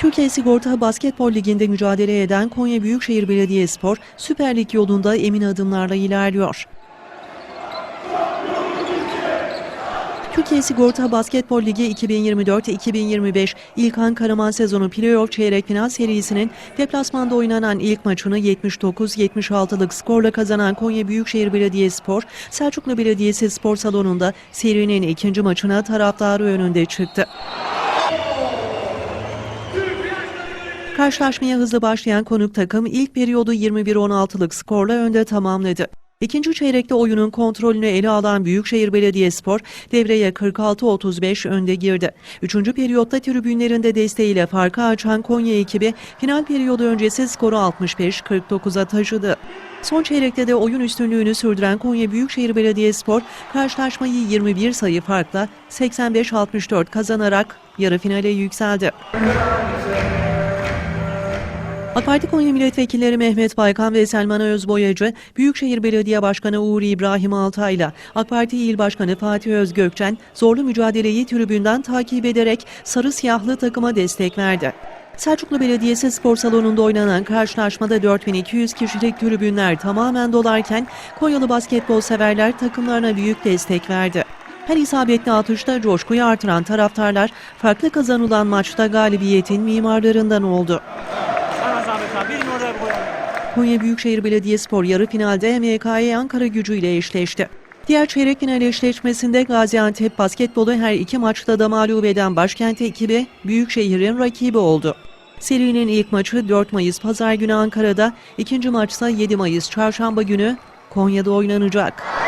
Türkiye Sigorta Basketbol Ligi'nde mücadele eden Konya Büyükşehir Belediyespor Süper Lig yolunda emin adımlarla ilerliyor. Türkiye Sigorta Basketbol Ligi 2024-2025 İlkan Karaman sezonu playoff çeyrek final serisinin deplasmanda oynanan ilk maçını 79-76'lık skorla kazanan Konya Büyükşehir Belediyespor, Selçuklu Belediyesi Spor Salonu'nda serinin ikinci maçına taraftarı önünde çıktı. Karşılaşmaya hızlı başlayan konuk takım ilk periyodu 21-16'lık skorla önde tamamladı. İkinci çeyrekte oyunun kontrolünü ele alan Büyükşehir Belediyespor devreye 46-35 önde girdi. Üçüncü periyotta tribünlerinde desteğiyle farkı açan Konya ekibi final periyodu öncesi skoru 65-49'a taşıdı. Son çeyrekte de oyun üstünlüğünü sürdüren Konya Büyükşehir Belediyespor karşılaşmayı 21 sayı farkla 85-64 kazanarak yarı finale yükseldi. AK Parti Konya Milletvekilleri Mehmet Baykan ve Selman Özboyacı, Büyükşehir Belediye Başkanı Uğur İbrahim Altay'la AK Parti İl Başkanı Fatih Özgökçen zorlu mücadeleyi tribünden takip ederek sarı siyahlı takıma destek verdi. Selçuklu Belediyesi spor salonunda oynanan karşılaşmada 4200 kişilik tribünler tamamen dolarken Konyalı basketbol severler takımlarına büyük destek verdi. Her isabetli atışta coşkuyu artıran taraftarlar farklı kazanılan maçta galibiyetin mimarlarından oldu. Konya Büyükşehir Belediyespor yarı finalde MKY Ankara gücü ile eşleşti. Diğer çeyrek final eşleşmesinde Gaziantep basketbolu her iki maçta da mağlup eden başkent ekibi Büyükşehir'in rakibi oldu. Serinin ilk maçı 4 Mayıs Pazar günü Ankara'da, ikinci maçsa 7 Mayıs Çarşamba günü Konya'da oynanacak.